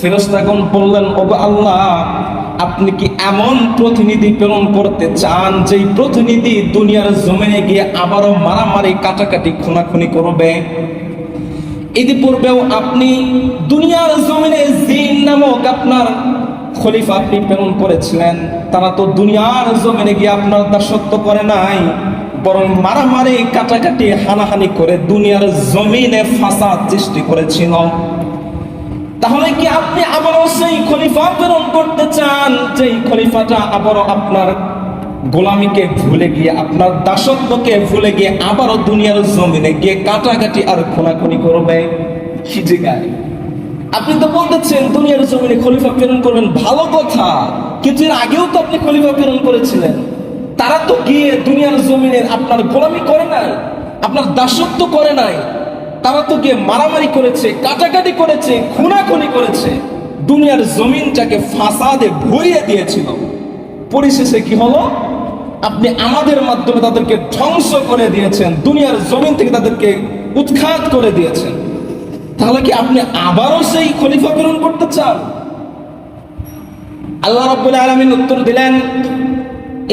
ফেরেশতাগণ বললেন আল্লাহ, আপনি কি এমন প্রতিনিধি প্রেরণ করতে চান, যেই প্রতিনিধি দুনিয়ার জমিনে গিয়ে আবারও মারামারি, কাটাকাটি, খুনাখুনি করবে? ইতিপূর্বেও আপনি দুনিয়ার জমিনে জিন নামক আপনার খলিফা আপনি প্রেরণ করেছিলেন। তারা তো দুনিয়ার জমিনে গিয়ে আপনার দাসত্ব করে নাই, বরং মারামারি, কাটাকাটি, হানাহানি করে দুনিয়ার জমিনে ফাসাদ সৃষ্টি করেছিল। তাহলে কি আপনি আবারও সেই খলিফা প্রেরণ করতে চান? যেই খলিফাটা আবারও আপনার গোলামিকে ভুলে গিয়ে, আপনার দাসত্বকে ভুলে গিয়ে আবারও দুনিয়ার জমিনে গিয়ে কাটাকাটি আর খোনাখুনি করবে? হিজিগায় আপনি তো বলতেছেন দুনিয়ার জমিনে খলিফা প্রেরণ করবেন। ভালো কথা। কিন্তু এর আগেও তো আপনি খলিফা প্রেরণ করেছিলেন। তারা তো গিয়ে দুনিয়ার জমিনে আপনার গোলামি করে নাই, আপনার দাসত্ব করে নাই। তারা তো গিয়ে মারামারি করেছে, কাটাকাটি করেছে, খুনাখুনি করেছে। দুনিয়ার জমিনটাকে ফাসাদে ভরিয়ে দিয়েছিল। পরিশেষে কি হলো? আপনি আমাদের মাধ্যমে তাদেরকে ধ্বংস করে দিয়েছেন, দুনিয়ার জমিন থেকে তাদেরকে উৎখাত করে দিয়েছেন। তাহলে কি আপনি আবারও সেই খলিফা প্রেরণ করতে চান? আল্লাহ রাব্বুল আলামিন উত্তর দিলেন,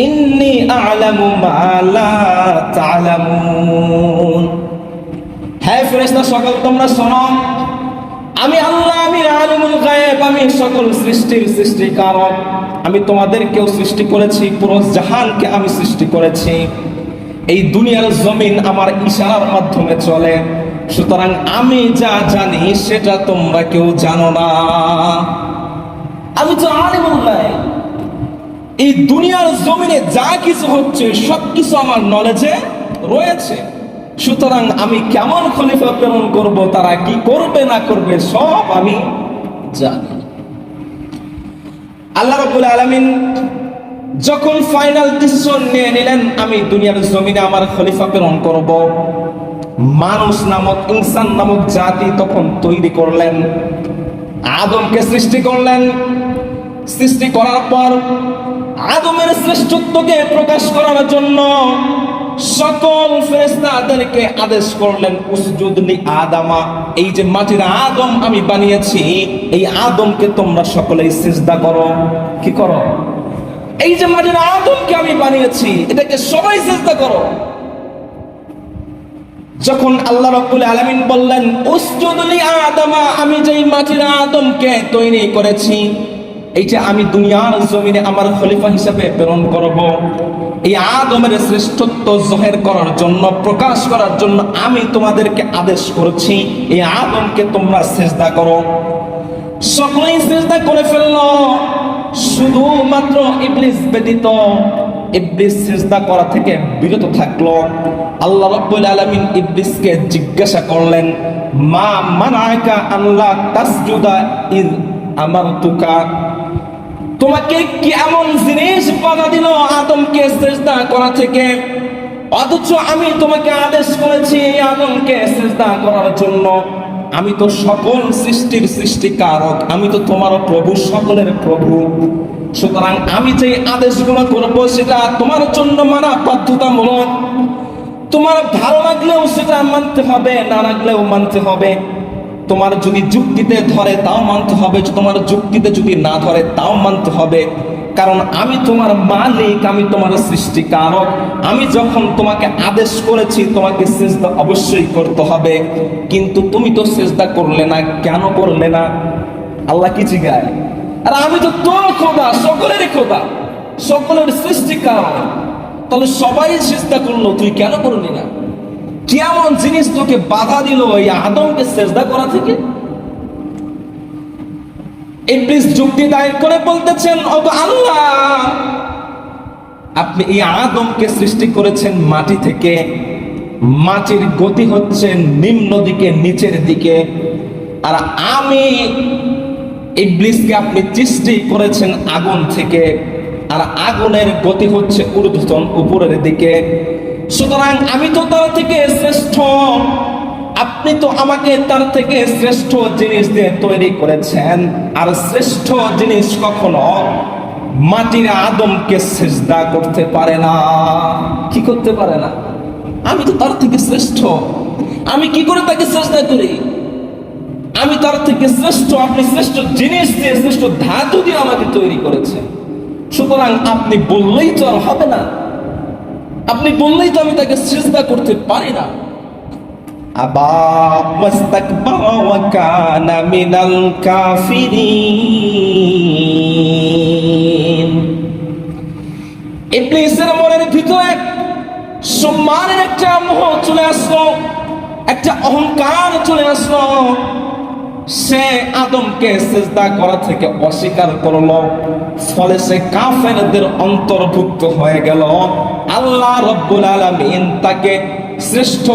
ইন্নী আ'লামু মা লা তা'লামুন। হ্যাঁ ফেরেশতা, সকল তোমরা শোনো, আমি আল্লাহ, আমি আলিমুল গায়েব, আমি সকল সৃষ্টির সৃষ্টিকারক। আমি তোমাদেরকেও সৃষ্টি করেছি, পুরো জাহানকে আমি সৃষ্টি করেছি। এই দুনিয়ার জমিন আমার ইশারার মাধ্যমে চলে। সুতরাং আমি যা জানি, সেটা তোমরা কেউ জানো না। আমি তো আলিমুল গায়েব এই দুনিয়ার জমিনে যা কিছু হচ্ছে সব কিছু আমার নলেজে রয়েছে। সুতরাং আমি কেমন খলিফা প্রেরণ করব, তারা কি করবে না করবে, সব আমি জানি আল্লাহ রবুল আলামিন যখন ফাইনাল ডিসিশন নিয়ে নিলেন, আমি দুনিয়ার জমিনে আমার খলিফা প্রেরণ করব। মানুষ নামক, ইনসান নামক জাতি তখন তৈরি করলেন। আদমকে সৃষ্টি করলেন। সৃষ্টি করার পর আদমের শ্রেষ্ঠত্বকে প্রকাশ করার জন্য সকল ফেরেশতাদেরকে আদেশ করলেন উসজুদলি আদামা, এই যে মাটির আদম আমি বানিয়েছি, এই আদমকে তোমরা সকলেই সিজদা করো। কি করো? এই যে মাটির আদমকে আমি বানিয়েছি, এটাকে সবাই সিজদা করো। যখন আল্লাহ রাব্বুল আলামিন বললেন উসজুদলি আদামা, আমি যেই মাটির আদমকে তৈরি করেছি এইটা আমি দুনিয়ার জমিনে আমার খলিফা হিসেবে প্রেরণ করব। এই আদমের শ্রেষ্ঠত্ব জহের করার জন্য, প্রকাশ করার জন্য আমি তোমাদেরকে আদেশ করছি, এই আদমকে তোমরা চেষ্টা করো। সকলেই চেষ্টা করে ফেলল। শুধুমাত্র ইবলিস ব্যতীত ইবলিস চেষ্টা করা থেকে বিরত থাকল। আল্লাহ রাব্বুল আলামিন ইবলিসকে জিজ্ঞাসা করলেন, মা মানাকা আল্লাহ তাসজুদা ইজ আমারতুকা? তোমাকে কি এমন জিনিস বাধা দিল? আদমকে চেষ্টা করা থেকে? অথচ আমি তোমাকে আদেশ করেছি আদমকে চেষ্টা করার জন্য। আমি তো সকল সৃষ্টির সৃষ্টিকারক। আমি তো তোমার প্রভু, সকলের প্রভু। সুতরাং আমি যে আদেশগুলো করব, সেটা তোমার জন্য মানা বাধ্যতামূলক। তোমার ভালো লাগলেও সেটা মানতে হবে, না লাগলেও মানতে হবে। তোমার যদি যুক্তিতে ধরে, তাও মানতে হবে। তোমার যুক্তিতে যদি না ধরে, তাও মানতে হবে। কারণ আমি তোমার মালিক, আমি তোমার সৃষ্টিকারক। আমি যখন তোমাকে আদেশ করেছি, তোমাকে সেজদা অবশ্যই করতে হবে। কিন্তু তুমি তো সেজদা করলে না, কেন করলে না? আল্লাহ কি জিগায়? আর আমি তো তোর খোদা, সকলেরই খোদা, সকলের সৃষ্টিকারক। তাহলে সবাই চেষ্টা করল, তুই কেন করলি না? কেমন জিনিস তোকে বাধা দিল এই আদমকে চেষ্টা করা থেকে? ইবলিস যুক্তি দায়ের করে বলতেছেন ও আল্লাহ, আপনি এই আদমকে সৃষ্টি করেছেন মাটি থেকে। মাটির গতি হচ্ছে নিম্ন দিকে, নিচের দিকে। আর আমি ইবলিসকে আপনি সৃষ্টি করেছেন আগুন থেকে। আর আগুনের গতি হচ্ছে ঊর্ধ্বতন উপরের দিকে। সুতরাং আমি তো তার থেকে শ্রেষ্ঠ। আপনি তো আমাকে তার থেকে শ্রেষ্ঠ জিনিস দিয়ে তৈরি করেছেন। আর শ্রেষ্ঠ জিনিস কখনো মাটির আদমকে সেজদা করতে পারে না। কি করতে পারে না? আমি তো তার থেকে শ্রেষ্ঠ। আমি কি করে তাকে চেষ্টা করি? আমি তার থেকে শ্রেষ্ঠ, আপনি শ্রেষ্ঠ জিনিস দিয়ে, শ্রেষ্ঠ ধাতু দিয়ে আমাকে তৈরি করেছেন। সুতরাং আপনি বললেই তো আর হবে না। আপনি বললেই তো আমি তাকে চেষ্টা করতে পারি না। আবা ওয়াস্তাকবারা ওয়া কানা মিনাল কাফিরিন। ইবলিসের মনের ভিতরে সম্মানের একটা মোহ চলে আসলো একটা অহংকার চলে আসলো। সে আদমকে সেজদা করা থেকে অস্বীকার করল ফলে সে কাফেরদের অন্তর্ভুক্ত হয়ে গেল। আল্লাহ রব্বুল আলামিন তাকে শ্রেষ্ঠ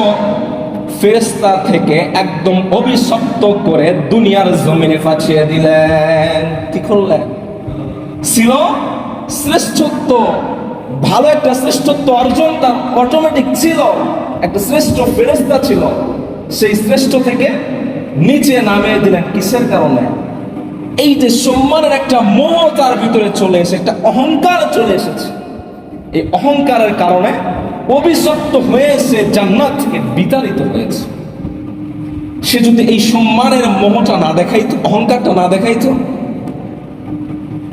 ফেরেশতা থেকে একদম অভিশপ্ত করে দুনিয়ার জমিনে পাঠিয়ে দিলেন। কি করলেন? ছিল শ্রেষ্ঠত্ব, ভালো একটা শ্রেষ্ঠত্ব অর্জন তার অটোমেটিক ছিল, একটা শ্রেষ্ঠ ফেরেস্তা ছিল। সেই শ্রেষ্ঠ থেকে নিচে নামিয়ে দিলেন কিসের কারণে? এই যে সম্মানের একটা মোহ তার ভিতরে চলে এসে একটা অহংকার চলে এসেছে। এই অহংকারের কারণে অভিশপ্ত হয়ে সে জান্নাত থেকে বিতাড়িত হয়েছে। সে যদি এই সম্মানের মোহটা না দেখাইতো, অহংকারটা না দেখাইতো,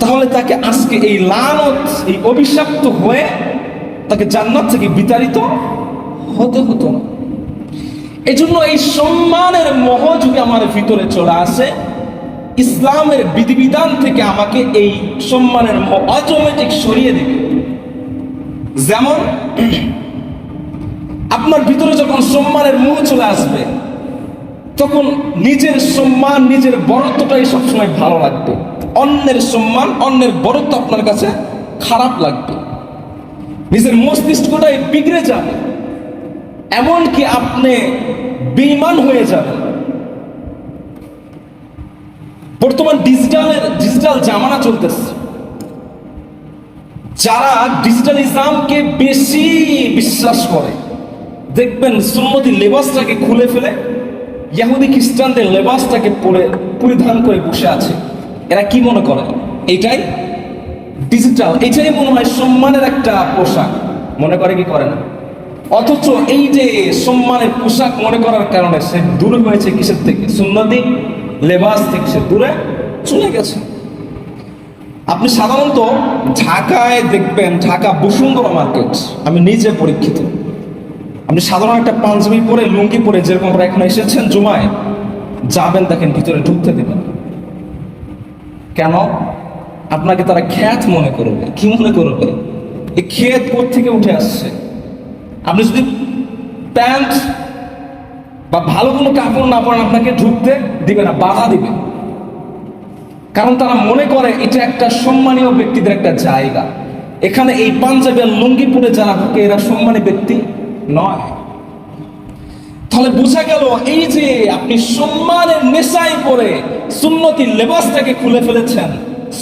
তাহলে তাকে আজকে এই লানত, এই অভিশপ্ত হয়ে তাকে জান্নাত থেকে বিতাড়িত হতে হতো না। এই জন্য এই সম্মানের মোহ যদি আমার ভিতরে চলে আসে, ইসলামের বিধিবিধান থেকে আমাকে এই সম্মানের মোহ অটোমেটিক সরিয়ে দেবে। যেমন, আপনার ভিতরে যখন সম্মানের মোহ চলে আসবে, তখন নিজের সম্মান, নিজের বরত্বটাই সবসময় ভালো লাগবে। অন্যের সম্মান, অন্যের বরত্ব আপনার কাছে খারাপ লাগবে। নিজের মস্তিষ্কটাই বিগড়ে যাবে। এমনকি আপনি বেইমান হয়ে যাবেন। বর্তমান ডিজিটালের ডিজিটাল জামানা চলতেছে। যারা ডিজিটালিজমকে বেশি বিশ্বাস করে, দেখবেন সুন্নতি লেবাসটাকে খুলে ফেলে, ইয়াহুদি খ্রিস্টানদের লেবাসটাকে পরে পরিধান করে বসে আছে। এরা কি মনে করে? এইটাই ডিজিটাল এটাই মনে হয় সম্মানের একটা পোশাক। মনে করে কি করে না? অথচ এই যে সম্মানের পোশাক মনে করার কারণে সে দূরে হয়েছে কিসের থেকে? সুন্নতি লেবাস থেকে সে দূরে চলে গেছে। আপনি সাধারণত ঢাকায় দেখবেন, ঢাকা বসুন্ধরা মার্কেট আমি নিজে পরীক্ষিত। আপনি সাধারণ একটা পাঞ্জাবি পরে, লুঙ্গি পরে যেরকম এখানে এসেছেন জুমায়, যাবেন দেখেন, ভিতরে ঢুকতে দেবেন। কেন? আপনাকে তারা খ্যাত মনে করবে। কি মনে করবে? এই ক্ষেত থেকে উঠে আসছে? আপনি যদি প্যান্ট বা ভালো কোনো কাপড় না পরেন, আপনাকে ঢুকতে দিবে না, বাধা দিবে। কারণ তারা মনে করে এটা একটা সম্মানীয় ব্যক্তিদের একটা জায়গা। এখানে এই পাঞ্জাবি আর লুঙ্গি পরে যারা ঢুকে এরা সম্মানী ব্যক্তি নয়। তাহলে বোঝা গেল, এই যে আপনি সম্মানের নেশায় পরে সুন্নতির লেবাসটাকে খুলে ফেলেছেন,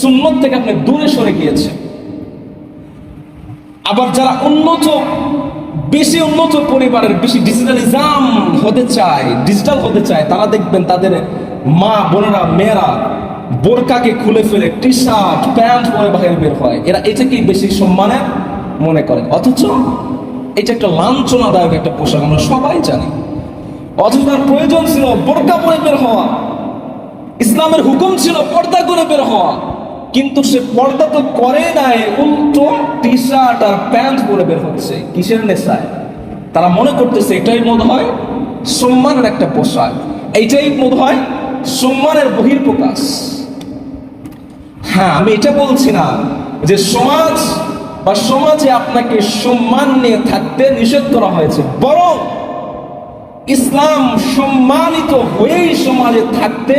সুন্নত থেকে আপনি দূরে সরে গিয়েছেন। আবার যারা উন্নত, বেশি উন্নত পরিবারের, বেশি ডিজিটালিজাম হতে চায় ডিজিটাল হতে চায়, তারা দেখবেন তাদের মা, বোনেরা, মেয়েরা বোরকাকে খুলে ফেলে টি শার্ট প্যান্ট পরে বাইরে বের হয়। এরা এটাকেই বেশি সম্মানের মনে করে। অথচ এটা একটা লাঞ্ছনাদায়ক একটা পোশাক, আমরা সবাই জানি। অথচ তার প্রয়োজন ছিল বোরকা পরে বের হওয়া। ইসলামের হুকুম ছিল পর্দা করে বের হওয়া। কিন্তু সে পর্দা তো করে নাই, উল্টো টি শার্ট আর প্যান্ট পরে বের হচ্ছে। কিসের নেশায়? তারা মনে করতেছে এটাই মনে হয় সম্মানের একটা পোশাক। এইটাই মনে হয় সম্মানের বহির্প্রকাশ হ্যাঁ আমি এটা বলছি না যে সমাজ বা সমাজে আপনাকে সম্মান নিয়ে থাকতে নিষেধ করা হয়েছে। বরং ইসলাম সম্মানিত হয়েই সমাজে থাকতে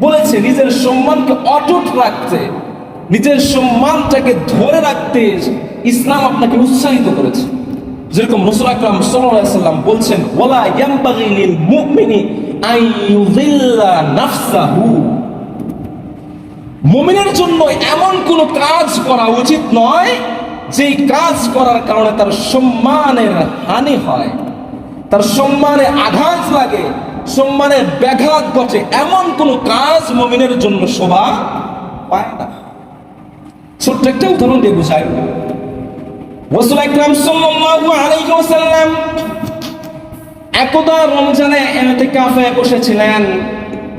বলেছে, নিজের সম্মানকে অটুট রাখতে, নিজের সম্মানটাকে ধরে রাখতে ইসলাম আপনাকে উৎসাহিত করেছে। যেরকম রসুল আকরাম সাল্লাম বলছেন, ওয়ালা ইয়ামবাগি লিল মুমিনি আন ইউযিল্লা নাফসাহু। মুমিনের জন্য এমন কোন কাজ করা উচিত নয়, যেই কাজ করার কারণে তার সম্মানের হানি হয়। তার সম্মানে আঘাত লাগে সম্মানের ব্যাঘাত ঘটে, এমন কোন কাজ মমিনের জন্য শোভা পায় না। ছোট্ট একটা উদাহরণ দিয়ে বুঝাই। একদা রমজানে এতেকাফে বসেছিলেন।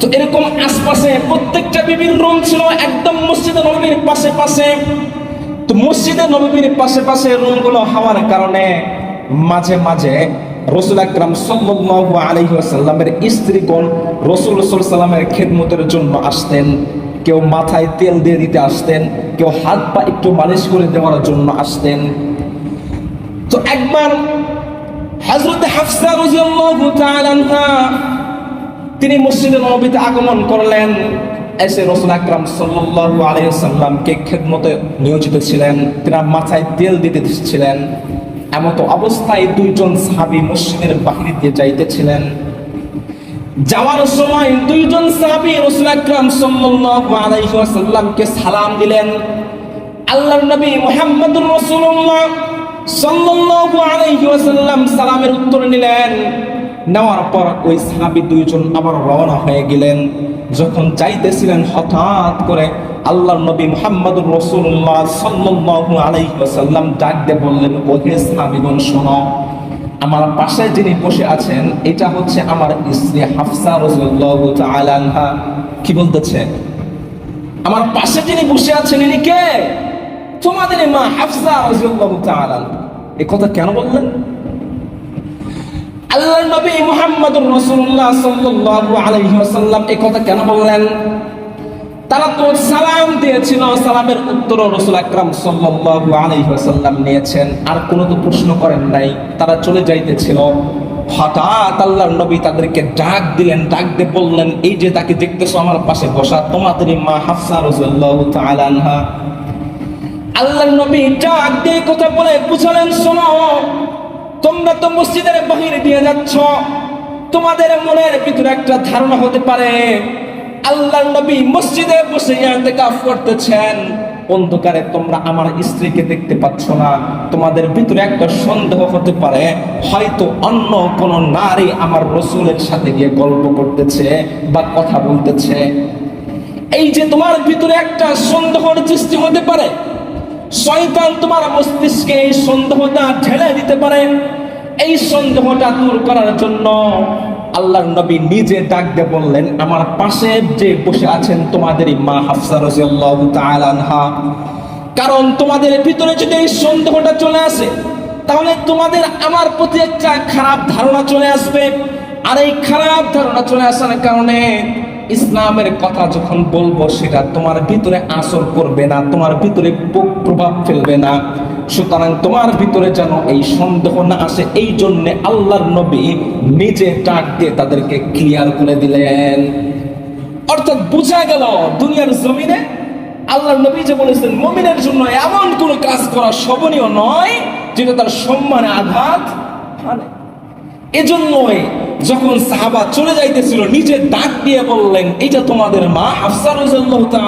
তো এরকম আশপাশে প্রত্যেকটা বিবির রুম ছিল, একদম মসজিদে নবীর পাশে পাশে। তো মসজিদে নবীর পাশে পাশে রুমগুলো হওয়ার কারণে মাঝে মাঝে রসুল আকরাম সাল্লাল্লাহু আলাইহি ওয়াসাল্লামের স্ত্রীগণ রসুল রসুল সাল্লামের খেদমতের জন্য আসতেন। কেউ মাথায় তেল দিয়ে দিতে আসতেন, কেউ হাত পা একটু মালিশ করে দেওয়ার জন্য আসতেন। তো একবার হযরত হাফসা রাদিয়াল্লাহু তাআলা তিনি মসজিদে নবীতে আগমন করলেন। এসে রসুল আকরাম সাল্লাল্লাহু আলাইহি সাল্লামকে খেদমতে নিয়োজিত ছিলেন। তিনি মাথায় তেল দিতে ছিলেন। এমত অবস্থায় দুইজন সাহাবী মসজিদের বাহির দিয়ে যাইতেছিলেন। যাওয়ার সময় দুইজন সাহাবী রসুল আকরাম সাল্লাল্লাহু আলাইহি ওয়াসাল্লামকে সালাম দিলেন। আল্লাহর নবী মুহাম্মদুর রাসূলুল্লাহ সাল্লাল্লাহু আলাইহি ওয়াসাল্লাম সালামের উত্তর নিলেন। নেওয়ার পর ওই সাহাবী দুইজন আবার রওনা হয়ে গেলেন। যখন যাইতেছিলেন, হঠাৎ করে আল্লাহর নবী মুহাম্মদুর রাসূলুল্লাহ সাল্লাল্লাহু আলাইহি ওয়াসাল্লাম ডাক দিয়ে বললেন, ওহে সাহাবীগণ, শোনো, আমার পাশে যিনি বসে আছেন, এটা হচ্ছে আমার স্ত্রী হাফসা আনহা। কি বলতেছে? আমার পাশে যিনি বসে আছেন, ইনি কে? তোমাদের মা হাফসা তাআলা আনহা। কথা কেন বললেন? আল্লাহর নবী মুহাম্মদুর রাসূলুল্লাহ সাল্লাল্লাহু আলাইহি ওয়াসাল্লাম এই কথা কেন বললেন? তারা তো সালাম দিয়েছিল, সালামের উত্তর রসুল আকরাম সাল্লাল্লাহু আলাইহি ওয়াসাল্লাম নিয়েছেন। আর কোনো তো প্রশ্ন করেন নাই, তারা চলে যাইতেছিল। হঠাৎ আল্লাহর নবী তাদেরকে ডাক দিলেন, ডাক দিয়ে বললেন, এই যে তাকে দেখতেছো আমার পাশে বসা, তোমাদেরই মা হাফসা রাদিয়াল্লাহু তাআলা আনহা। আল্লাহর নবী ডাক দিয়ে কথা বলে বুঝালেন, শোনো তোমরা তো মসজিদের বাহিরে দিয়ে যাচ্ছ। তোমাদের মনের ভিতরে একটা ধারণা হতে পারে, আল্লাহর নবী মসজিদে বসে ইন্তেকাফ করতেছেন। অন্ধকারে তোমরা আমার স্ত্রীকে দেখতে পাচ্ছ না। তোমাদের ভিতরে একটা সন্দেহ হতে পারে, হয়তো অন্য কোন নারী আমার রসুলের সাথে গিয়ে গল্প করতেছে বা কথা বলতেছে। এই যে তোমার ভিতরে একটা সন্দেহর সৃষ্টি হতে পারে শয়তান তোমার মস্তিষ্কে এই সন্দেহটা ঢেলে দিতে পারে। এই সন্দেহটা দূর করার জন্য আল্লাহর নবী নিজে ডাক দিয়ে বললেন, আমার পাশে যে বসে আছেন তোমাদেরই মা হাফসা রাদিয়াল্লাহু তাআলা আনহা। কারণ তোমাদের ভিতরে যদি এই সন্দেহটা চলে আসে, তাহলে তোমাদের আমার প্রতি একটা খারাপ ধারণা চলে আসবে। আর এই খারাপ ধারণা চলে আসার কারণে ইসলামের কথা যখন বলব, সেটা তোমার ভিতরে আসর করবে না, তোমার ভিতরে প্রভাব ফেলবে না। সুতরাং তোমার ভিতরে যেন এই সন্দেহ না আসে, এই জন্য আল্লাহর নবী নিজে ডাক দিয়ে তাদেরকে ক্লিয়ার করে দিলেন। অর্থাৎ বোঝা গেল, দুনিয়ার জমিনে আল্লাহর নবী যে বলেছেন, মমিনের জন্য এমন কোনো কাজ করা শোভনীয় নয়, যেটা তার সম্মানে আঘাত এজন্যই যখন সাহাবা চলে যাইতেছিল নিজে ডাক দিয়ে বললেন এটা তোমাদের মা হাফসা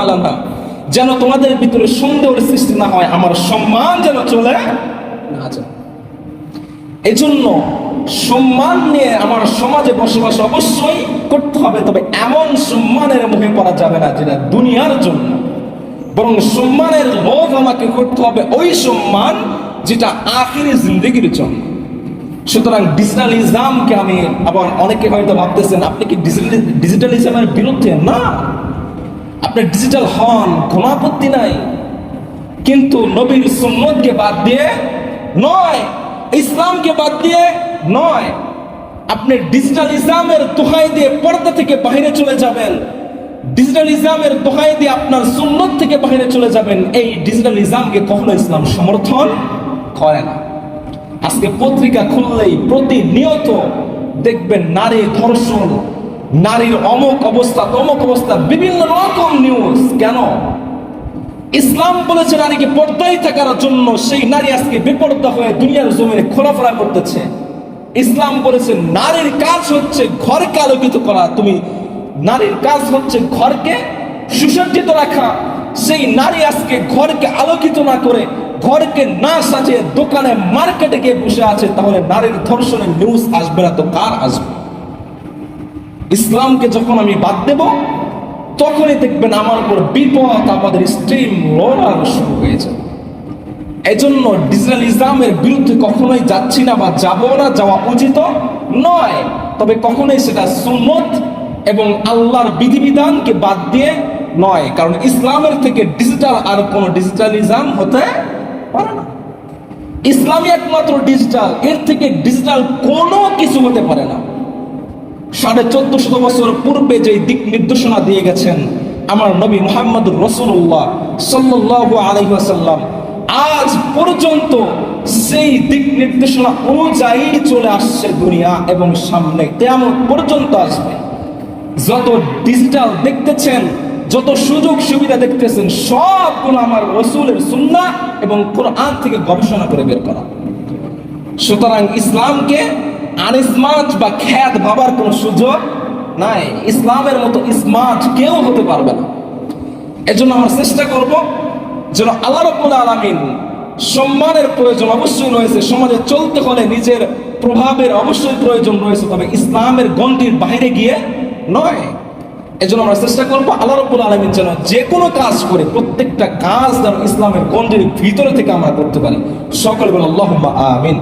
আলাদা যেন তোমাদের ভিতরে সন্দেহের সৃষ্টি না হয়, আমার সম্মান যেন চলে না যায়। এজন্য সম্মান নিয়ে আমার সমাজে বসবাস অবশ্যই করতে হবে, তবে এমন সম্মানের মুখে পড়া যাবে না যেটা দুনিয়ার জন্য। বরং সম্মানের লোভ আমাকে করতে হবে, ওই সম্মান যেটা আখিরি জিন্দগির জন্য। সুতরাং ডিজিটালিজমকে আমি আবার অনেকে হয়তো ভাবতেছেন, আপনি কি ডিজিটালিজমের বিরুদ্ধে? না। আপনি ডিজিটাল হন, কোনো আপত্তি নাই। কিন্তু নবীর সুন্নতকে বাদ দিয়ে নয়, ইসলামকে বাদ দিয়ে নয়, আপনি ডিজিটাল ইসলামের দোহাই দিয়ে পর্দা থেকে বাইরে চলে যাবেন। ডিজিটাল ইসলামের দোহাই দিয়ে আপনার সুন্নত থেকে বাইরে চলে যাবেন। এই ডিজিটাল ইসলামকে কখনো ইসলাম সমর্থন করে না। আজকে পত্রিকা খুললেই প্রতিনিয়ত দেখবেন নারী ধর্ষণ, নারীর অমুক অবস্থা, তমুক অবস্থা, বিভিন্ন রকম নিউজ কেন? ইসলাম বলেছে নারীকে পর্দায় থাকার জন্য সেই নারী আজকে বেপর্দা হয়ে দুনিয়ার জমিনে খোলাফেরা করতেছে। ইসলাম বলেছে নারীর কাজ হচ্ছে ঘরকে আলোকিত করা। তুমি নারীর কাজ হচ্ছে ঘরকে সুসজ্জিত রাখা। সেই নারী আজকে ঘরকে আলোকিত না করে, ঘরকে না সাজিয়ে দোকানে, মার্কেটে গিয়ে বসে আছে, তাহলে নারীর ধর্ষণের নিউজ আসবে না তো কার আসবে? ইসলামকে যখন আমি বাদ দেব, তখনই দেখবেন আমার উপর বিপদ, আমাদের স্ট্রিম রোলার শুরু হয়ে যাবে। এজন্য ডিজিটাল ইসলামের বিরুদ্ধে কখনোই যাচ্ছি না বা যাব না, যাওয়া উচিত নয়। তবে কখনোই সেটা সুন্নত এবং আল্লাহর বিধিবিধানকে বাদ দিয়ে নয়, কারণ ইসলামের থেকে ডিজিটাল আর কোনো ডিজিটালিজম হতে পারে না। ইসলামই একমাত্র ডিজিটাল এর থেকে ডিজিটাল কোনো কিছু হতে পারে না। সাড়ে চোদ্দ শত বছর পূর্বে যে দিক নির্দেশনা দিয়ে গেছেন আমার নবী মোহাম্মদ রসুল্লাহ সাল্লাহ আলহিহাসাল্লাম আজ পর্যন্ত সেই দিক নির্দেশনা অনুযায়ী চলে আসছে দুনিয়া এবং সামনে তেমন পর্যন্ত আসবে। যত ডিজিটাল দেখতেছেন যত সুযোগ সুবিধা দেখতেছেন, সবগুলো আমার রসুলের সুন্না এবং কোরআন থেকে গবেষণা করে বের করা। সুতরাং ইসলামকে আনস্মার্ট বা খ্যাত ভাবার কোনো সুযোগ নাই। ইসলামের মতো স্মার্ট কেউ হতে পারবে না। এজন্য আমরা চেষ্টা করব যেন আল্লাহ রব্বুল আলামিন সম্মানের প্রয়োজন অবশ্যই রয়েছে, সমাজে চলতে হলে নিজের প্রভাবের অবশ্যই প্রয়োজন রয়েছে, তবে ইসলামের গণ্ডির বাইরে গিয়ে নয়। এজন্য আমরা চেষ্টা করব আল্লাহ রব্বুল আলমীর জন্য যে কোনো কাজ করে প্রত্যেকটা কাজ যেন ইসলামের গন্ডির ভিতরে থেকে আমরা করতে পারি। সকলে বলে আল্লাহ আমিন।